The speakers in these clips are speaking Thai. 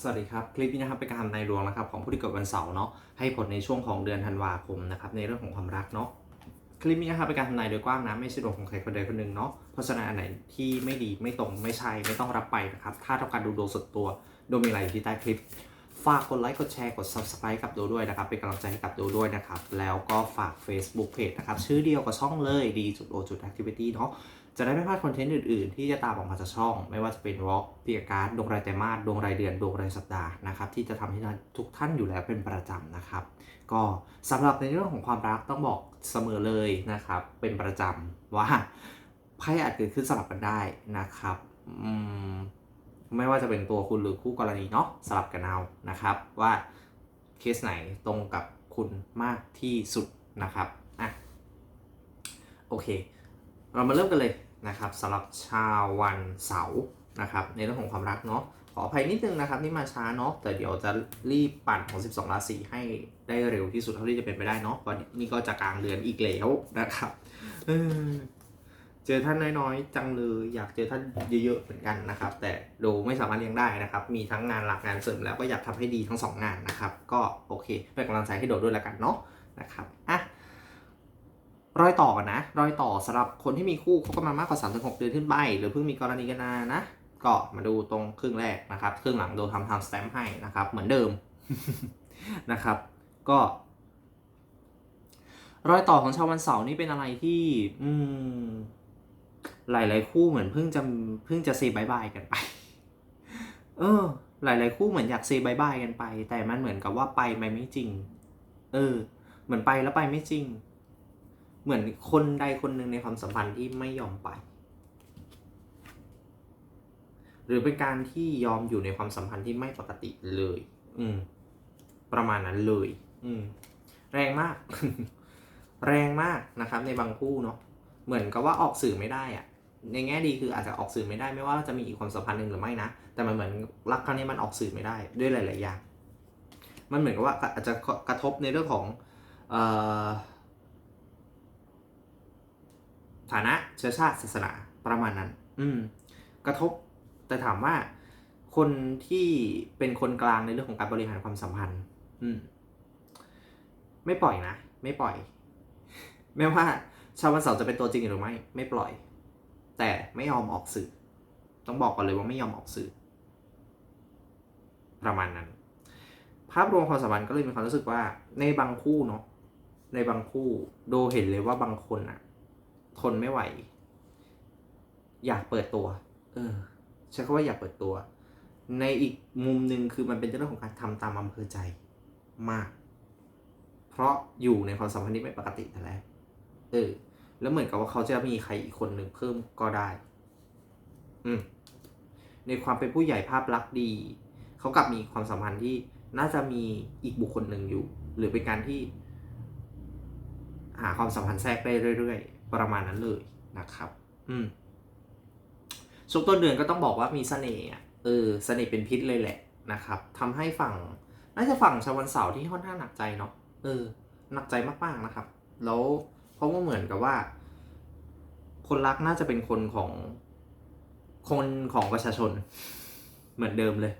สวัสดีครับ คลิปนี้นะครับเป็นการทำนายดวงนะครับของผู้ที่เกิดวันเสาร์เนาะให้ผลในช่วงของเดือนธันวาคมนะครับในเรื่องของความรักเนาะคลิปนี้นะครับเป็นการทำนายโดยกว้างนะไม่ใช่ดวงของใครคนใดคนหนึ่งเนาะเพราะฉะนั้นอันไหนที่ไม่ดีไม่ตรงไม่ใช่ไม่ต้องรับไปนะครับถ้าต้องการดูดวงสดตัวดยมีอะไรอยู่ที่ใต้คลิป ฝากกดไลค์กดแชร์กด subscribe กับโดด้วยนะครับเป็นกำลังใจให้กับโดด้วยนะครับแล้วก็ฝาก Facebook Page นะครับชื่อเดียวกับช่องเลยดีจุดโอจุด activity เนาะ จะได้ไม่พลาดคอนเทนต์อื่นๆ ที่จะตามออกมาจากช่อง ไม่ว่าจะเป็นวอล์กเปียการ์ดดวงรายไตรมาสดวงรายเดือนดวงรายสัปดาห์นะครับที่จะทำให้ทุกท่านอยู่แล้วเป็นประจำนะครับ ก็สำหรับในเรื่องของความรักต้องบอกเสมอเลยนะครับ เป็นประจำว่าไพ่อาจเกิดขึ้นสลับกันได้นะครับไม่ว่าจะเป็นตัวคุณหรือคู่กรณีเนาะสลับกันเอานะครับ ว่าเคสไหนตรงกับคุณมากที่สุดนะครับอะโอเค เรามาเริ่มกันเลย นะครับสำหรับชาววันเสาร์นะครับในเรื่องของความรักเนาะขออภัยนิดนึงนะครับนี่มาช้าเนาะแต่เดี๋ยวจะรีบปั่นของ 12 ราศีให้ได้เร็วที่สุดเท่าที่จะเป็นไปได้เนาะวันนี้ก็จะกลางเดือนอีกแล้วนะครับเจอท่านน้อยๆจังเลยอยากเจอท่านเยอะๆเหมือนกันนะครับ แต่โดไม่สามารถเลี้ยงได้นะครับ มีทั้งงานหลักงานเสริมแล้วก็อยากทำให้ดีทั้งสองงานนะครับ ก็โอเคเป็นกำลังใจให้โดดด้วยแล้วกันเนาะนะครับอะ รอยต่อกันนะ รอยต่อสำหรับคนที่มีคู่คบกันมามากกว่า3-6เดือนขึ้นไป หรือเพิ่งมีกรณีกันนานะ ก็มาดูตรงครึ่งแรกนะครับ ครึ่งหลังโดนทำทำสแตมป์ให้นะครับ เหมือนเดิมนะครับ ก็ รอยต่อของชาววันเสาร์นี่เป็นอะไรที่ อืม หลาย ๆ คู่เหมือนเพิ่งจะเพิ่งจะเซบายบายกันไป เออ หลาย ๆ คู่เหมือนอยากเซบายบายกันไป แต่มันเหมือนกับว่าไปมันไม่จริง เออ เหมือนไปแล้วไปไม่จริง เหมือนคนใดคนหนึ่งในความสัมพันธ์ที่ไม่ยอมไป หรือเป็นการที่ยอมอยู่ในความสัมพันธ์ที่ไม่ปกติเลย อืม ประมาณนั้นเลย อืม แรงมาก แรงมากนะครับ ในบางคู่เนาะเหมือนกับว่าออกสื่อไม่ได้อะในแง่ดีคืออาจจะออกสื่อไม่ได้ไม่ว่าจะมีอีกความสัมพันธ์หนึ่งหรือไม่นะแต่มันเหมือนรักครั้งนี้มันออกสื่อไม่ได้ด้วยหลาย ๆ อย่าง มันเหมือนกับว่าอาจจะกระทบในเรื่องของเอ่อ ฐานะเชื้อชาติศาสนาประมาณนั้น อืม กระทบแต่ถามว่าคนที่เป็นคนกลางในเรื่องของการบริหารความสัมพันธ์ อืม ไม่ปล่อยนะ ไม่ปล่อย แม้ว่า ชาววันเสาร์จะเป็นตัวจริงหรือไม่ ไม่ปล่อย แต่ไม่ยอมออกสื่อ ต้องบอกก่อนเลยว่าไม่ยอมออกสื่อ ประมาณนั้น ภาพรวมความสัมพันธ์ก็เลยมีความรู้สึกว่า ในบางคู่เนาะในบางคู่ โดเห็นเลยว่าบางคนอะ ทนไม่ไหว อยากเปิดตัว เออใช้คำว่าอยากเปิดตัว ในอีกมุมหนึ่งคือมันเป็นเรื่องของการทำตามอำเภอใจมาก เพราะอยู่ในความสัมพันธ์ที่ไม่ปกติแต่แรกเออ แล้วเหมือนกับว่าเขาจะมีใครอีกคนหนึ่งเพิ่มก็ได้ อืมในความเป็นผู้ใหญ่ภาพลักษณ์ดี เขากลับมีความสัมพันธ์ที่น่าจะมีอีกบุคคลหนึ่งอยู่ หรือเป็นการที่ หาความสัมพันธ์แทรกได้เรื่อยๆ ประมาณนั้นเลยนะครับ อืมช่วงต้นเดือนก็ต้องบอกว่ามีเสน่ห์เออเสน่ห์เป็นพิษเลยแหละนะครับทำให้ฝั่งน่าจะฝั่งชาววันเสาร์ที่ค่อนข้างหนักใจเนาะเออ หนักใจมากๆนะครับ แล้วเพราะว่าเหมือนกับว่า คนรักน่าจะเป็นคนของคนของประชาชน เหมือนเดิมเลย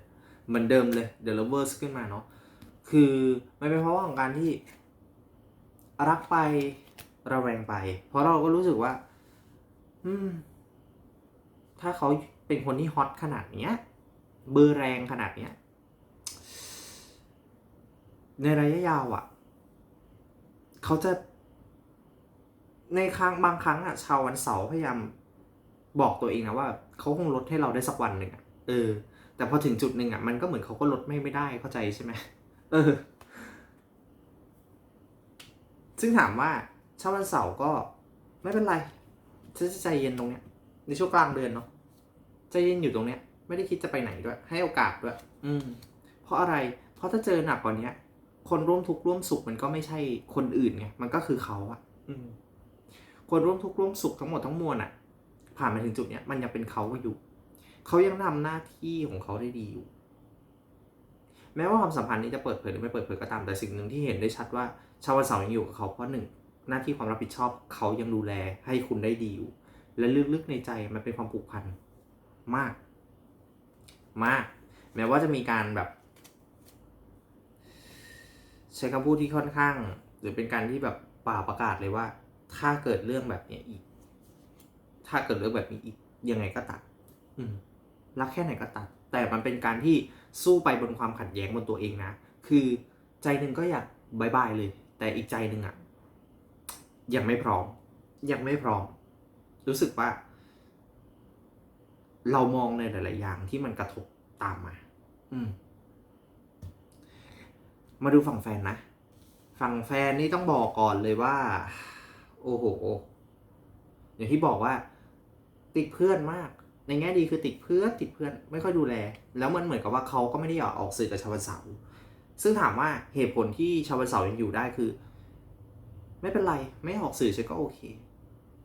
เหมือนเดิมเลย The Lovers ขึ้นมาเนาะคือมันเป็นเพราะว่าของการที่รักไป ระแวงไป เพราะเราก็รู้สึกว่า อืม ถ้าเขาเป็นคนที่ฮอตขนาดเนี้ย เบอร์แรงขนาดเนี้ย ในระยะยาวอะ่ะ เขาจะ ในครั้งบางครั้งอะ่ะ ชาววันเสาร์พยายามบอกตัวเองนะว่าเขาคงลดให้เราได้สักวันหนึ่งอะเออ แต่พอถึงจุดหนึ่งอะ่ะ มันก็เหมือนเขาก็ลดไม่ไม่ได้เข้าใจใช่ไหมเออ ซึ่งถามว่า ชาวันเสาร์ก็ไม่เป็นไรฉันจะใจเย็นตรงเนี้ย ในช่วงกลางเดือนเนาะใจเย็นอยู่ตรงเนี้ย ไม่ได้คิดจะไปไหนด้วย ให้โอกาสด้วย อืม เพราะอะไร เพราะถ้าเจอหนักกว่านี้คนร่วมทุกข์ร่วมสุขมันก็ไม่ใช่คนอื่นไงมันก็คือเขาอะอืม คนร่วมทุกข์ร่วมสุขทั้งหมดทั้งมวลอะผ่านมาถึงจุดเนี้ยมันยังเป็นเขาอยู่เขายังทำหน้าที่ของเขาได้ดีอยู่ แม้ว่าความสัมพันธ์นี้จะเปิดเผยหรือไม่เปิดเผยก็ตามแต่สิ่งหนึ่งที่เห็นได้ชัดว่า ชาววันเสาร์ยังอยู่กับเขาเพราะหนึ่ง หน้าที่ความรับผิดชอบเขายังดูแลให้คุณได้ดีอยู่ และลึกๆในใจมันเป็นความผูกพันมาก มาก แม้ว่าจะมีการแบบ ใช้คำพูดที่ค่อนข้าง หรือเป็นการที่แบบป่าประกาศเลยว่า ถ้าเกิดเรื่องแบบนี้อีก ถ้าเกิดเรื่องแบบนี้อีก ยังไงก็ตัด อืมรักแค่ไหนก็ตัด แต่มันเป็นการที่สู้ไปบนความขัดแย้งบนตัวเองนะ คือใจหนึ่งก็อยากบายบายเลย แต่อีกใจหนึ่งอะ ยังไม่พร้อม ยังไม่พร้อม รู้สึกว่า เรามองในหลาย ๆ อย่างที่มันกระทบตามมา อืม มาดูฝั่งแฟนนะ ฝั่งแฟนนี่ต้องบอกก่อนเลยว่า โอ้โหอย่างที่บอกว่า ติดเพื่อนมาก ในแง่ดีคือติดเพื่อนติดเพื่อน ไม่ค่อยดูแล แล้วมันเหมือนกับว่าเขาก็ไม่ได้อยากออกสื่อกับชาวันเสาร์ซึ่งถามว่าเหตุผลที่ชาววันเสาร์ยังอยู่ได้คือ ไม่เป็นไร ไม่ออกสื่อฉันก็โอเค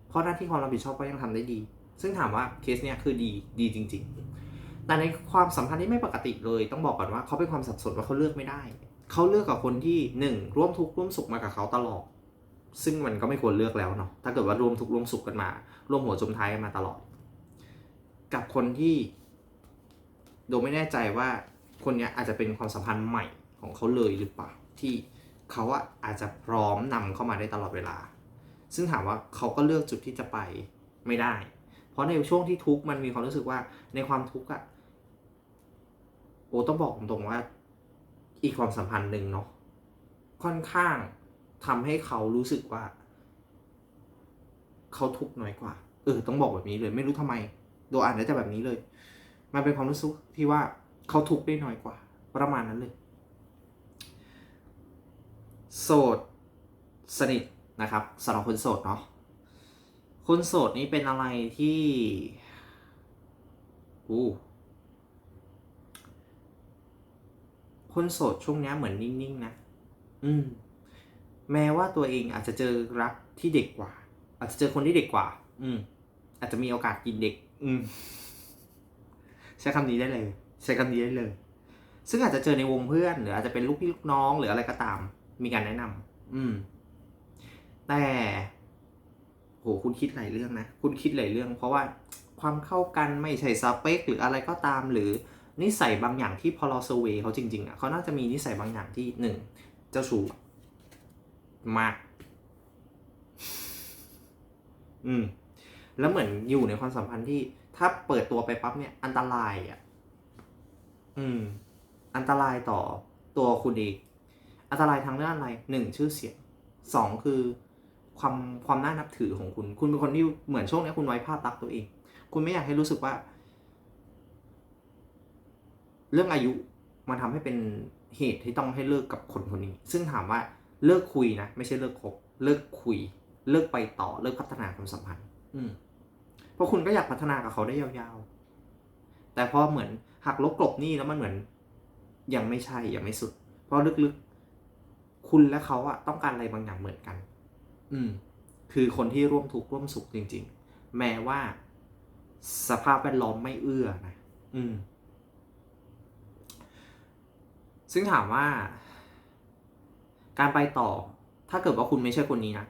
เพราะหน้าที่ความรับผิดชอบก็ยังทำได้ดี ซึ่งถามว่าเคสเนี้ยคือดีดีจริง ๆ แต่ในความสัมพันธ์ที่ไม่ปกติเลย ต้องบอกก่อนว่าเขาเป็นความสับสนว่าเขาเลือกไม่ได้ เขาเลือกกับคนที่หนึ่งร่วมทุกข์ร่วมสุขมากับเขาตลอด ซึ่งมันก็ไม่ควรเลือกแล้วเนาะ ถ้าเกิดว่าร่วมทุกข์ร่วมสุขกันมา ร่วมหัวจมท้ายกันมาตลอด กับคนที่โดยไม่แน่ใจว่าคนเนี้ยอาจจะเป็นความสัมพันธ์ใหม่ของเขาเลยหรือเปล่าที่ เขาอะอาจจะพร้อมนำเข้ามาได้ตลอดเวลา ซึ่งถามว่าเขาก็เลือกจุดที่จะไปไม่ได้ เพราะในช่วงที่ทุกข์มันมีความรู้สึกว่าในความทุกข์อะโอ้ต้องบอกตรงๆว่า อีกความสัมพันธ์หนึ่งเนาะค่อนข้างทำให้เขารู้สึกว่า เขาทุกข์น้อยกว่า เออ ต้องบอกแบบนี้เลย ไม่รู้ทำไมโดยอ่านได้แต่แบบนี้เลย มันเป็นความรู้สึกที่ว่าเขาทุกข์ได้น้อยกว่า ประมาณนั้นเลย โสดสนิทนะครับสำหรับคนโสดเนาะคนโสดนี้เป็นอะไรที่อู้คนโสดช่วงนี้เหมือนนิ่งๆนะ อืม แม้ว่าตัวเองอาจจะเจอรักที่เด็กกว่า อาจจะเจอคนที่เด็กกว่า อืม อาจจะมีโอกาสกินเด็ก อืม ใช้คำนี้ได้เลย ใช้คำนี้ได้เลย ซึ่งอาจจะเจอในวงเพื่อน หรืออาจจะเป็นลูกพี่ลูกน้องหรืออะไรก็ตาม มีการแนะนำอืม แต่โหคุณคิดหลายเรื่องนะ คุณคิดหลายเรื่อง เพราะว่าความเข้ากันไม่ใช่สเปค หรืออะไรก็ตามหรือนิสัยบางอย่างที่พอเราเซอร์เวยเขาจริง ๆอะเขาน่าจะมีนิสัยบางอย่างที่หนึ่งเจ้าชู้มาก อืม แล้วเหมือนอยู่ในความสัมพันธ์ที่ถ้าเปิดตัวไปปั๊บเนี่ย อันตรายอะ อืม อันตรายต่อตัวคุณเอง อันตรายทางด้านอะไรหนึ่งชื่อเสียงสองคือความความน่านับถือของคุณ คุณเป็นคนที่เหมือนช่วงนี้คุณไว้ภาพลักษณ์ตัวเอง คุณไม่อยากให้รู้สึกว่า เรื่องอายุมันทำให้เป็นเหตุที่ต้องให้เลิกกับคนคนนี้ ซึ่งถามว่าเลิกคุยนะ ไม่ใช่เลิกคบ เลิกคุย เลิกไปต่อ เลิกพัฒนาความสัมพันธ์ อืมเพราะคุณก็อยากพัฒนากับเขาได้ยาวๆ แต่พอเหมือนหักลบกลบนี่แล้วมันเหมือนยังไม่ใช่ยังไม่สุด เพราะลึกๆ คุณและเขาอะต้องการอะไรบางอย่างเหมือนกัน อืม คือคนที่ร่วมทุกข์ร่วมสุขจริง ๆ แม้ว่า สภาพแวดล้อมไม่เอื้อนะ อืม ซึ่งถามว่า การไปต่อ ถ้าเกิดว่าคุณไม่ใช่คนนี้นะ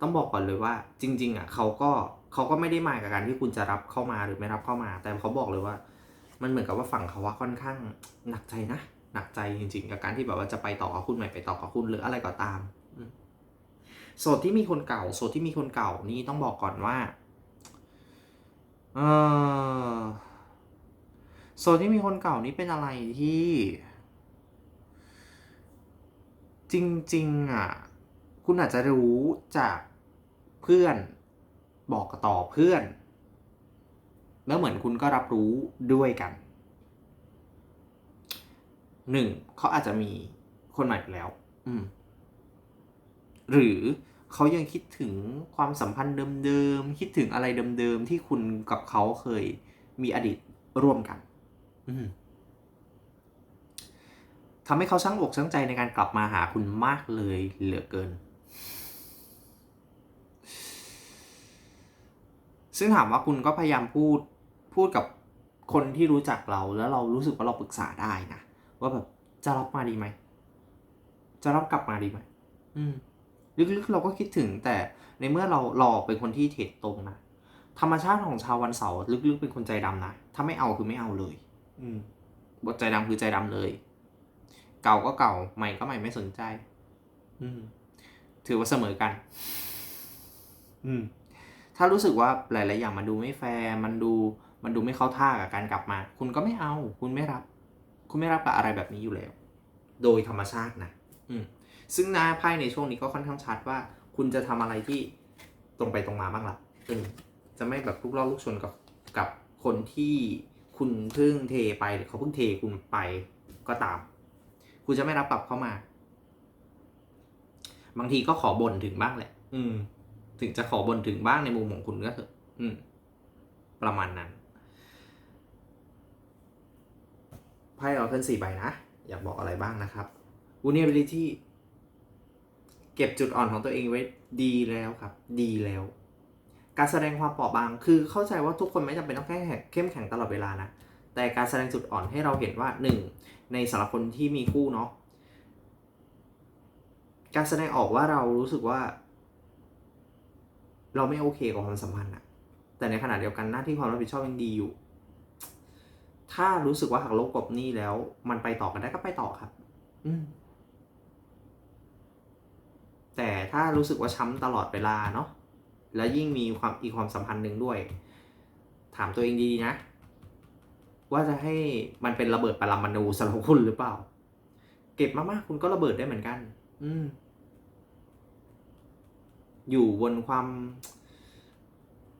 ต้องบอกก่อนเลยว่า จริง ๆอะเขาก็เขาก็ไม่ได้มากับการที่คุณจะรับเข้ามาหรือไม่รับเข้ามา แต่เขาบอกเลยว่า มันเหมือนกับว่าฝั่งเขาว่าค่อนข้างหนักใจนะ หนักใจจริงๆ กับการที่แบบว่าจะไปต่อกับคุณใหม่ไปต่อกับคุณหรืออะไรก็ตามโสดที่มีคนเก่าโสดที่มีคนเก่านี่ต้องบอกก่อนว่าเออโซนที่มีคนเก่านี่เป็นอะไรที่ จริงๆอะคุณอาจจะรู้จากเพื่อนบอกต่อเพื่อน แล้วเหมือนคุณก็รับรู้ด้วยกัน หนึ่งเขาอาจจะมีคนใหม่ไปแล้ว อืม หรือเขายังคิดถึงความสัมพันธ์เดิมๆคิดถึงอะไรเดิมๆที่คุณกับเขาเคยมีอดีตร่วมกัน อืมทำให้เขาช่างอกช่างใจในการกลับมาหาคุณมากเลยเหลือเกิน ซึ่งถามว่าคุณก็พยายามพูดพูดกับคนที่รู้จักเราแล้วเรารู้สึกว่าเราปรึกษาได้นะ ว่าแบบจะรับมาดีไหม จะรับกลับมาดีไหมอืม ลึกๆเราก็คิดถึงแต่ในเมื่อเราหลอกเป็นคนที่เทรดตรงนะธรรมชาติของชาววันเสาร์ลึกๆเป็นคนใจดำนะถ้าไม่เอาคือไม่เอาเลย อืมบทใจดำคือใจดำเลย เก่าก็เก่าใหม่ก็ใหม่ไม่สนใจ อืม ถือว่าเสมอกัน อืม ถ้ารู้สึกว่าหลาย ๆ อย่างมันดูไม่แฟร์มันดูมันดูไม่เข้าท่ากับการกลับมา คุณก็ไม่เอา คุณไม่รับ คุณไม่รับกับอะไรแบบนี้อยู่แล้ว โดยธรรมชาตินะอืมซึ่งหน้าไพ่ในช่วงนี้ก็ค่อนข้างชัดว่า คุณจะทำอะไรที่ตรงไปตรงมาบ้างละ่ะอืมจะไม่แบบลูกล่อลูกชนกับกับคนที่คุณเพิ่งเทไปหรือเขาเพิ่งเทคุณไปก็ตาม คุณจะไม่รับกลับเข้ามา บางทีก็ขอบ่นถึงบ้างแหละ อืม ถึงจะขอบ่นถึงบ้างในมุมของคุณก็เถอะ อืม ประมาณนั้น ไพ่เราเพิ่นสี่ใบนะ อยากบอกอะไรบ้างนะครับ vulnerability เก็บจุดอ่อนของตัวเองไว้ดีแล้วครับ ดีแล้ว การแสดงความเปราะบาง คือเข้าใจว่าทุกคนไม่จำเป็นต้องแค่เข้มแข็งตลอดเวลานะ แต่การแสดงจุดอ่อนให้เราเห็นว่าหนึ่งในสำหรับคนที่มีคู่เนาะการแสดงออกว่าเรารู้สึกว่า เราไม่โอเคกับความสัมพันธ์อะแต่ในขณะเดียวกันหน้าที่ความรับผิดชอบยังดีอยู่ ถ้ารู้สึกว่าหักลบกบหนี้แล้ว มันไปต่อกันได้ก็ไปต่อครับ อืมแต่ถ้ารู้สึกว่าช้ำตลอดเวลาเนาะแล้วยิ่งมีความอีกความสัมพันธ์หนึ่งด้วย ถามตัวเองดีๆนะ ว่าจะให้มันเป็นระเบิดปรมาณูสำหรับคุณหรือเปล่า เก็บมากๆคุณก็ระเบิดได้เหมือนกัน อืม อยู่บนความ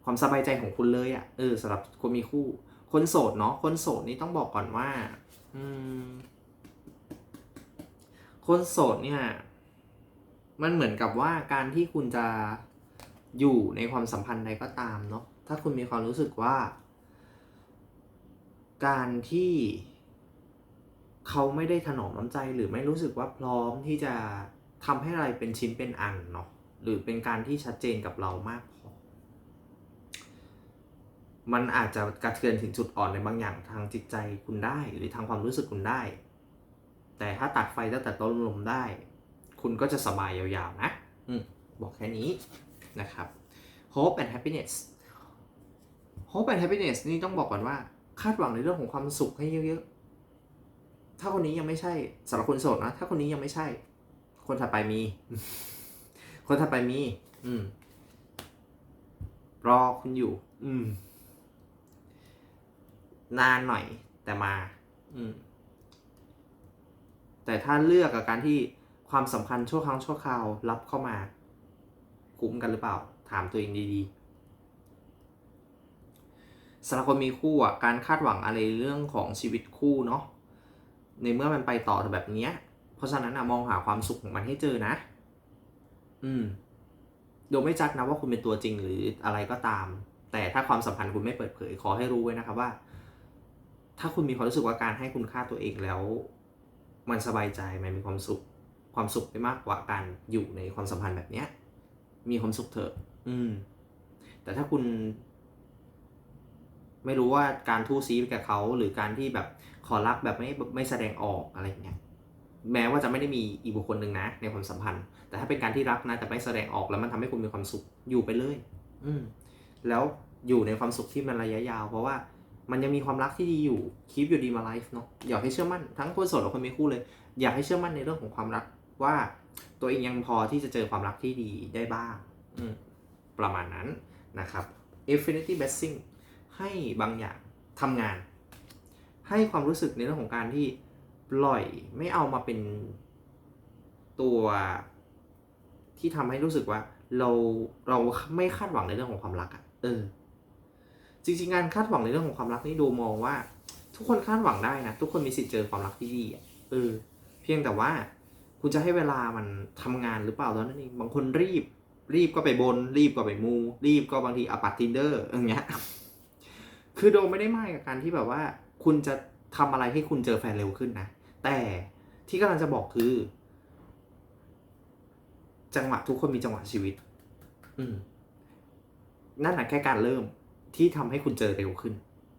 ความสบายใจของคุณเลยอะ่ะเออสำหรับคนมีคู่ คนโสดเนาะคนโสดนี่ต้องบอกก่อนว่าอืคนโสดเนี่ย มันเหมือนกับว่าการที่คุณจะอยู่ในความสัมพันธ์ใดก็ตามเนาะถ้าคุณมีความรู้สึกว่า การที่เขาไม่ได้ถนอมน้ำใจหรือไม่รู้สึกว่าพร้อมที่จะทำให้อะไรเป็นชิ้นเป็นอันเนาะหรือเป็นการที่ชัดเจนกับเรามากพอ มันอาจจะกระเทือนถึงจุดอ่อนในบางอย่างทางจิตใจคุณได้ หรือทางความรู้สึกคุณได้ แต่ถ้าตัดไฟตั้งแต่ต้นลมได้ คุณก็จะสบายยาวๆนะอืมบอกแค่นี้นะครับ hope and happiness hope and happiness นี่ต้องบอกก่อนว่า คาดหวังในเรื่องของความสุขให้เยอะๆ ถ้าคนนี้ยังไม่ใช่สำหรับคนโสดนะ ถ้าคนนี้ยังไม่ใช่ คนถัดไปมี คนถัดไปมี อืม รอคุณอยู่ อืม นานหน่อยแต่มา อืม แต่ถ้าเลือกกับการที่ความสำคัญชั่วครั้งชั่วคราวรับเข้ามา คุ้มกันหรือเปล่า ถามตัวเองดีๆสำหรับคนมีคู่อะการคาดหวังอะไรเรื่องของชีวิตคู่เนาะในเมื่อมันไปต่อแบบเนี้ย เพราะฉะนั้นอะมองหาความสุขของมันให้เจอนะ อืมโดยไม่จัดนะว่าคุณเป็นตัวจริงหรืออะไรก็ตาม แต่ถ้าความสัมพันธ์คุณไม่เปิดเผยขอให้รู้ไว้นะครับว่า ถ้าคุณมีความรู้สึกว่าการให้คุณค่าตัวเองแล้ว มันสบายใจมันมีความสุข ความสุขไปมากกว่าการอยู่ในความสัมพันธ์แบบเนี้ย มีความสุขเถอะ อืม แต่ถ้าคุณ ไม่รู้ว่าการทู่ซีไปกับเขา หรือการที่แบบขอรักแบบไม่ไม่แสดงออกอะไรอย่างเงี้ยแม้ว่าจะไม่ได้มีอีกบุคคลหนึ่งนะ ในความสัมพันธ์ แต่ถ้าเป็นการที่รักนะ แต่ไม่แสดงออกแล้วมันทำให้คุณมีความสุขอยู่ไปเลย อืม แล้วอยู่ในความสุขที่มันระยะยาว เพราะว่า มันยังมีความรักที่ดีอยู่คีปอยู่ดีมาไลฟ์เนาะอยากให้เชื่อมั่นทั้งคนโสดและคนมีคู่เลย อยากให้เชื่อมั่นในเรื่องของความรักว่าตัวเองยังพอที่จะเจอความรักที่ดีได้บ้างประมาณนั้นนะครับ Infinity Blessing ให้บางอย่างทำงาน ให้ความรู้สึกในเรื่องของการที่ปล่อยไม่เอามาเป็นตัวที่ทำให้รู้สึกว่าเราเราไม่คาดหวังในเรื่องของความรักอะ่ะเออ จริงๆการคาดหวังในเรื่องของความรักนี่ดูมองว่า ทุกคนคาดหวังได้นะทุกคนมีสิทธิ์เจอความรักที่ดีอะเออ เพียงแต่ว่าคุณจะให้เวลามันทำงานหรือเปล่าตอนนั้นเองบางคนรีบ รีบก็ไปบน รีบก็ไปมู รีบก็บางทีอปัตทินเดอร์อย่างเงี้ยคือโดไม่ได้ไม่กับการที่แบบว่า คุณจะทำอะไรให้คุณเจอแฟนเร็วขึ้นนะ แต่ที่กำลังจะบอกคือ จังหวะทุกคนมีจังหวะชีวิต อืมนั่นแหละแค่การเริ่ม ที่ทำให้คุณเจอเร็วขึ้น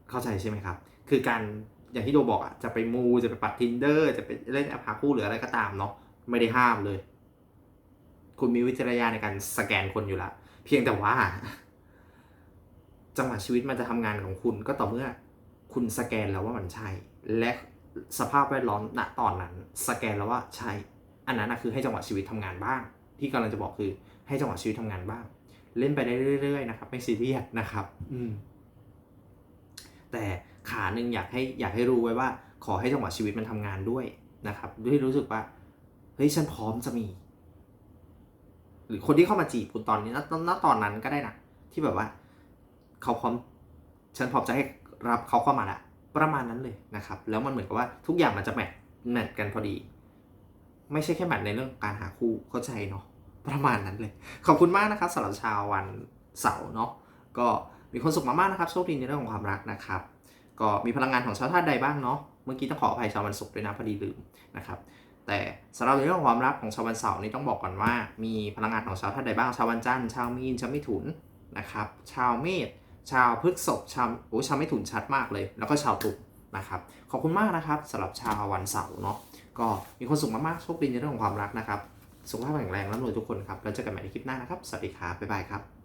เข้าใจใช่ไหมครับ คือการอย่างที่โดบอกอะจะไปมูจะไปปัดทินเดอร์จะไปเล่นแอปหาคู่หรืออะไรก็ตามเนาะไม่ได้ห้ามเลย คุณมีวิจารณญาณในการสแกนคนอยู่ล้วเพียงแต่ว่า จังหวะชีวิตมันจะทำงานของคุณก็ต่อเมื่อคุณสแกนแล้วว่ามันใช่ และสภาพแวดล้อมณตอนนั้น สแกนแล้วว่าใช่ อันนั้นนะคือให้จังหวะชีวิตทำงานบ้าง ที่กำลังจะบอกคือให้จังหวะชีวิตทำงานบ้าง เล่นไปได้เรื่อยๆนะครับไม่ซีเรียสนะครับ อืมแต่ขาหนึ่งอยากให้อยากให้รู้ไว้ว่า ขอให้จังหวะชีวิตมันทำงานด้วยนะครับด้วยรู้สึกว่าเฮ้ยฉันพร้อมจะมี หรือคนที่เข้ามาจีบคุณตอนนี้ณณตอนนั้นก็ได้นะที่แบบว่า เขาพร้อมฉันพร้อมจะให้รับเขาเข้ามาละประมาณนั้นเลยนะครับ แล้วมันเหมือนกับว่าทุกอย่างมันจะแมทแมทกันพอดี ไม่ใช่แค่แมทในเรื่องการหาคู่เข้าใจเนาะ ประมาณนั้นเลย ขอบคุณมากนะครับสำหรับชาววันเสาร์เนาะก็มีความสุขมากๆนะครับโชคดีในเรื่องของความรักนะครับ ก็มีพลังงานของชาวธาตุใดบ้างเนาะเมื่อกี้ต้องขออภัยชาววันศุกร์ด้วยนะพอดีลืมนะครับ แต่สำหรับในเรื่องของความรักของชาววันเสาร์นี่ต้องบอกก่อนว่า มีพลังงานของชาวธาตุใดบ้างชาววันจันทร์ชาวมีนชาวมิถุนนะครับ ชาวเมษชาวพฤกษภชาวโอ้ชาวมิถุนชัดมากเลย แล้วก็ชาวตุลนะครับขอบคุณมากนะครับสำหรับชาววันเสาร์เนาะก็มีความสุขมากๆโชคดีในเรื่องของความรักนะครับ สุขภาพแข็งแรงและรวยทุกคนครับ แล้วเจอกันใหม่ในคลิปหน้านะครับ สวัสดีครับ บ๊ายบายครับ